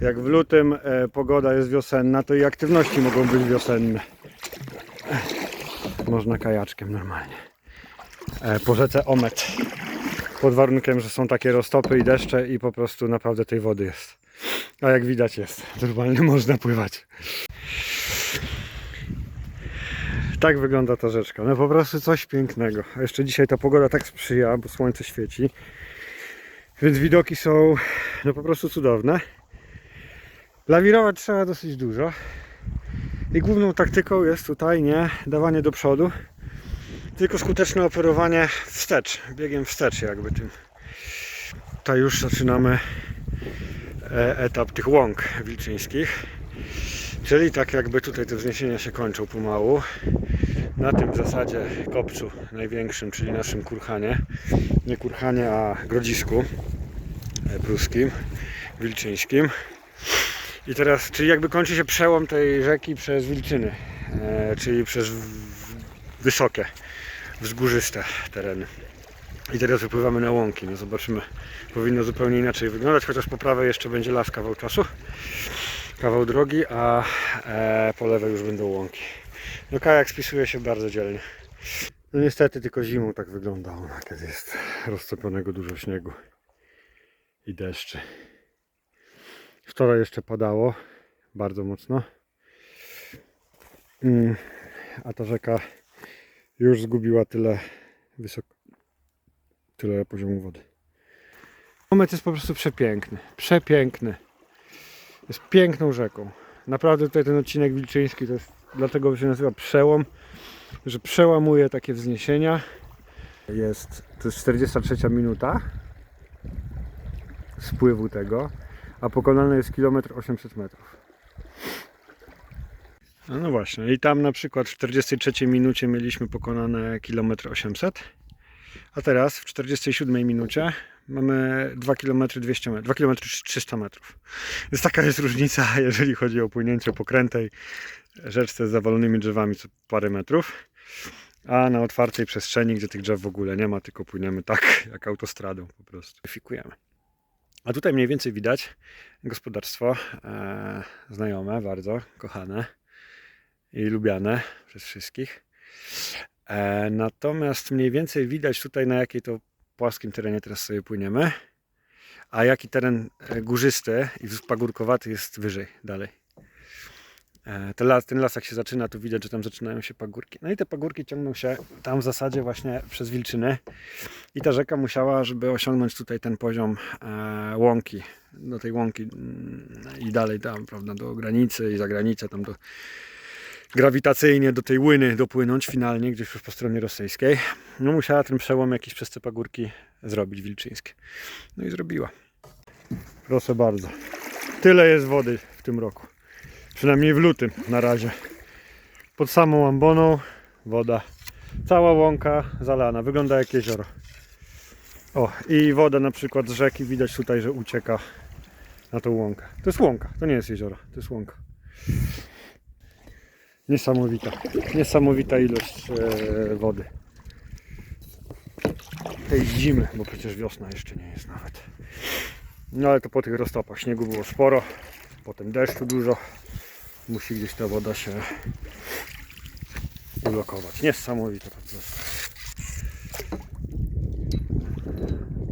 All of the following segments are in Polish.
Jak w lutym e, pogoda jest wiosenna, to i aktywności mogą być wiosenne. Można kajaczkiem normalnie. E, po rzece Omet. Pod warunkiem, że są takie roztopy i deszcze i po prostu naprawdę tej wody jest. A jak widać jest. Normalnie można pływać. Tak wygląda ta rzeczka. No po prostu coś pięknego. A jeszcze dzisiaj ta pogoda tak sprzyja, bo słońce świeci. Więc widoki są no po prostu cudowne. Lawirować trzeba dosyć dużo. I główną taktyką jest tutaj nie dawanie do przodu, tylko skuteczne operowanie wstecz, biegiem wstecz jakby tym. Tutaj już zaczynamy e, etap tych łąk wilczyńskich. Czyli tak jakby tutaj te wzniesienia się kończą pomału. Na tym w zasadzie kopcu największym, czyli naszym kurhanie. Nie kurhanie, a grodzisku e, pruskim, wilczyńskim. I teraz, czyli jakby kończy się przełom tej rzeki przez Wilczyny, e, czyli przez wysokie, wzgórzyste tereny. I teraz wypływamy na łąki. No zobaczymy, powinno zupełnie inaczej wyglądać, chociaż po prawej jeszcze będzie las kawał czasu, kawał drogi, a e, po lewej już będą łąki. No kajak spisuje się bardzo dzielnie. No niestety tylko zimą tak wygląda ona, kiedy jest roztopionego dużo śniegu i deszczy. Wczoraj jeszcze padało bardzo mocno. Mm, A ta rzeka już zgubiła tyle wysoko, tyle poziomu wody. Moment jest po prostu przepiękny. Przepiękny. Jest piękną rzeką. Naprawdę tutaj ten odcinek wilczyński to jest dlatego się nazywa przełom, że przełamuje takie wzniesienia. Jest to jest 43 minuta spływu tego a pokonany jest kilometr 800 metrów. No, no właśnie, i tam na przykład w 43 minucie mieliśmy pokonane kilometr 800, a teraz w 47 minucie mamy 2 km 200 metrów, 2 km 300 metrów. Więc taka jest różnica, jeżeli chodzi o płynięcie po krętej rzeczce z zawalonymi drzewami co parę metrów. A na otwartej przestrzeni, gdzie tych drzew w ogóle nie ma, tylko płyniemy tak jak autostradą po prostu. Weryfikujemy. A tutaj mniej więcej widać gospodarstwo e, znajome, bardzo kochane i lubiane przez wszystkich. E, natomiast mniej więcej widać tutaj na jakiej to płaskim terenie teraz sobie płyniemy, a jaki teren e, górzysty i pagórkowaty jest wyżej, dalej. E, ten, las, ten las jak się zaczyna, to widać, że tam zaczynają się pagórki. No i te pagórki ciągną się tam w zasadzie właśnie przez Wilczyny. I ta rzeka musiała, żeby osiągnąć tutaj ten poziom e, łąki, do tej łąki mm, i dalej tam, prawda, do granicy i za granicę, tam do grawitacyjnie do tej łyny dopłynąć finalnie, gdzieś już po stronie rosyjskiej. No musiała ten przełom jakiś przez te pagórki zrobić wilczyńskie. No i zrobiła. Proszę bardzo. Tyle jest wody w tym roku. Przynajmniej w lutym na razie. Pod samą amboną woda. Cała łąka zalana. Wygląda jak jezioro. O, i woda na przykład z rzeki widać tutaj, że ucieka na tą łąkę. To jest łąka, to nie jest jezioro, to jest łąka. Niesamowita, niesamowita ilość e, wody. Tej zimy, bo przecież wiosna jeszcze nie jest nawet. No ale to po tych roztopach śniegu było sporo, potem deszczu dużo. Musi gdzieś ta woda się ulokować. Niesamowite po prostu.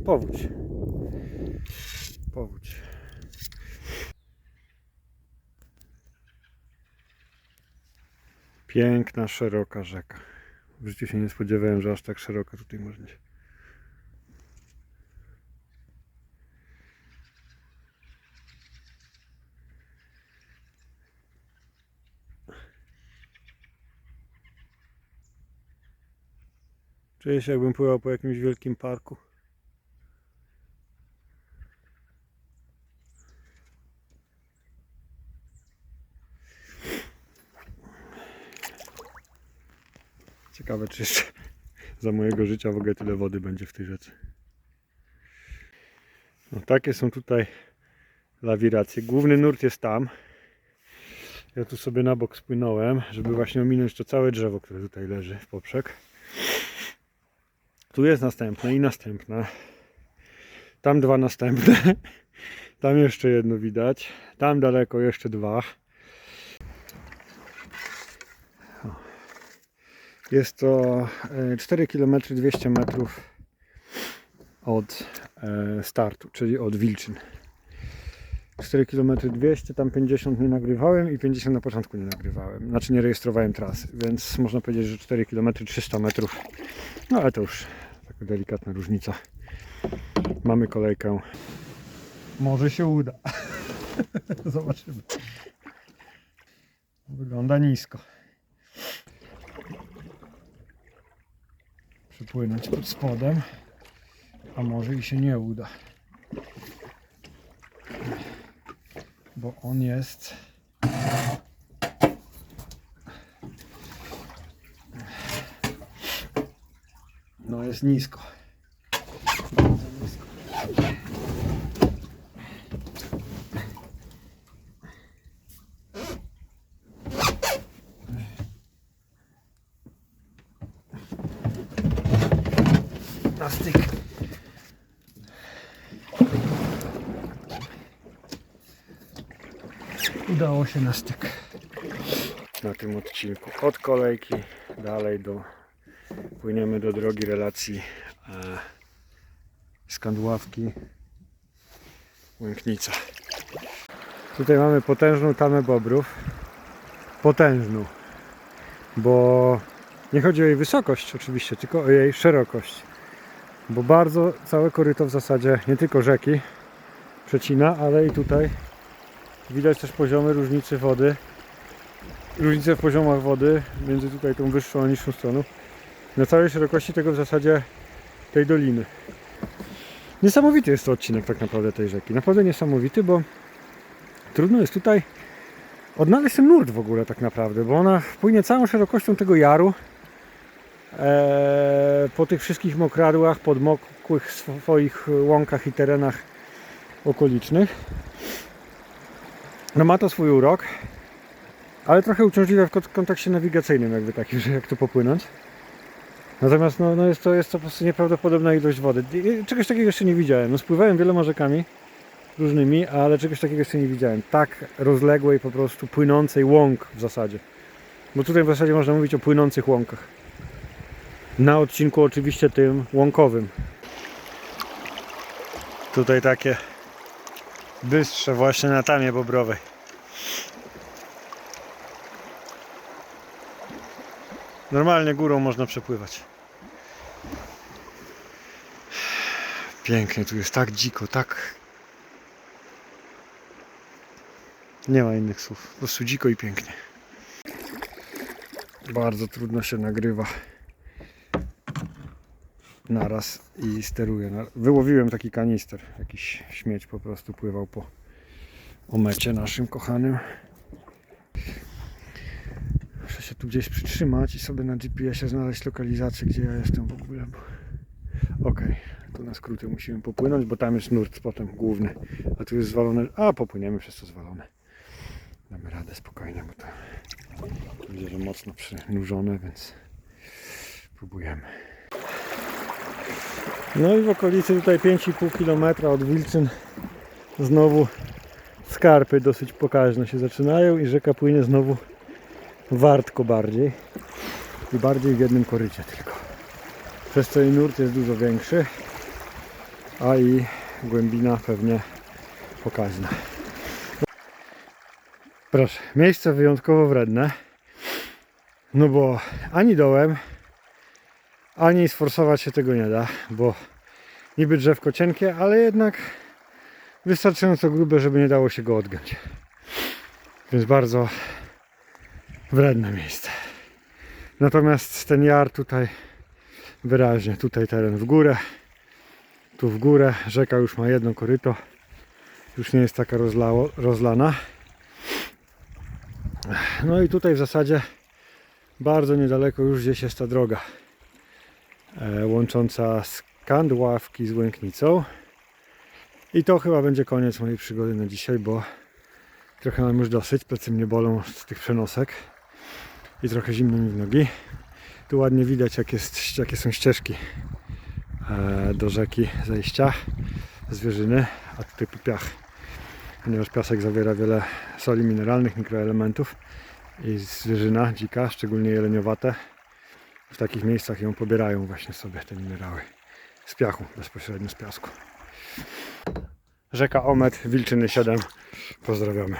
Powódź. Powódź. Piękna, szeroka rzeka. W życiu się nie spodziewałem, że aż tak szeroka tutaj może być. Czuję się jakbym pływał po jakimś wielkim parku. Ciekawe, czy jeszcze za mojego życia w ogóle tyle wody będzie w tej rzece. No, takie są tutaj lawiracje. Główny nurt jest tam. Ja tu sobie na bok spłynąłem, żeby właśnie ominąć to całe drzewo, które tutaj leży w poprzek. Tu jest następne i następne. Tam dwa następne. Tam jeszcze jedno widać. Tam daleko jeszcze dwa. Jest to e, 4 km 200 metrów od e, startu, czyli od Wilczyn. 4 km 200, tam 50 nie nagrywałem i 50 na początku nie nagrywałem. Znaczy nie rejestrowałem trasy, więc można powiedzieć, że 4 km 300 metrów. No ale to już taka delikatna różnica. Mamy kolejkę. Może się uda. Zobaczymy. Wygląda nisko. Przypłynąć pod spodem, a może i się nie uda. Bo on jest No jest nisko. Na styk. Udało się na styk. Na tym odcinku od kolejki dalej do płyniemy do drogi relacji e, Skandławki Łęknica. Tutaj mamy potężną tamę bobrów. Potężną. Bo nie chodzi o jej wysokość oczywiście, tylko o jej szerokość. Bo bardzo całe koryto w zasadzie nie tylko rzeki przecina, ale i tutaj widać też poziomy różnicy wody. Różnice w poziomach wody między tutaj tą wyższą a niższą stroną na całej szerokości tego w zasadzie tej doliny. Niesamowity jest to odcinek tak naprawdę tej rzeki. Naprawdę niesamowity, bo trudno jest tutaj odnaleźć ten nurt w ogóle tak naprawdę, bo ona płynie całą szerokością tego jaru po tych wszystkich mokradłach, podmokłych swoich łąkach i terenach okolicznych. No ma to swój urok, ale trochę uciążliwe w kont- kontekście nawigacyjnym jakby takim, że jak tu popłynąć. Natomiast no, no jest, to, jest to po prostu nieprawdopodobna ilość wody. Czegoś takiego jeszcze nie widziałem. No, spływałem wieloma rzekami różnymi, ale czegoś takiego jeszcze nie widziałem. Tak rozległej po prostu płynącej łąk w zasadzie. Bo tutaj w zasadzie można mówić o płynących łąkach. Na odcinku oczywiście tym łąkowym. Tutaj takie bystrze właśnie na tamie bobrowej. Normalnie górą można przepływać. Pięknie, tu jest tak dziko, tak. Nie ma innych słów. Po prostu dziko i pięknie. Bardzo trudno się nagrywa naraz i steruję. Wyłowiłem taki kanister. Jakiś śmieć po prostu pływał po omecie naszym kochanym. Muszę się tu gdzieś przytrzymać i sobie na GPS-ie znaleźć lokalizację, gdzie ja jestem w ogóle. Bo... Okej, tu na skróty musimy popłynąć, bo tam jest nurt potem główny. A tu jest zwalone. A, popłyniemy przez to zwalone. Damy radę spokojnie, bo to będzie, że mocno przynurzone, więc próbujemy. No i w okolicy tutaj 5,5 km od Wilczyn znowu skarpy dosyć pokaźne się zaczynają i rzeka płynie znowu wartko bardziej i bardziej w jednym korycie tylko. Przez co i nurt jest dużo większy, a i głębina pewnie pokaźna. Proszę, miejsce wyjątkowo wredne, no bo ani dołem, ani sforsować się tego nie da, bo niby drzewko cienkie, ale jednak wystarczająco grube, żeby nie dało się go odgiąć. Więc bardzo wredne miejsce. Natomiast ten jar tutaj wyraźnie, tutaj teren w górę, tu w górę, rzeka już ma jedno koryto, już nie jest taka rozlało, rozlana. No i tutaj w zasadzie bardzo niedaleko już gdzieś jest ta droga łącząca Skandławki z Łęknicą. I to chyba będzie koniec mojej przygody na dzisiaj, bo trochę mam już dosyć, plecy mnie bolą z tych przenosek i trochę zimno mi w nogi. Tu ładnie widać jak jest, jakie są ścieżki e, do rzeki zejścia zwierzyny, a tutaj po piach ponieważ piasek zawiera wiele soli mineralnych, mikroelementów i zwierzyna dzika, szczególnie jeleniowate, w takich miejscach ją pobierają właśnie sobie te minerały z piachu, bezpośrednio z piasku. Rzeka Omet, Wilczyny 7. Pozdrawiamy.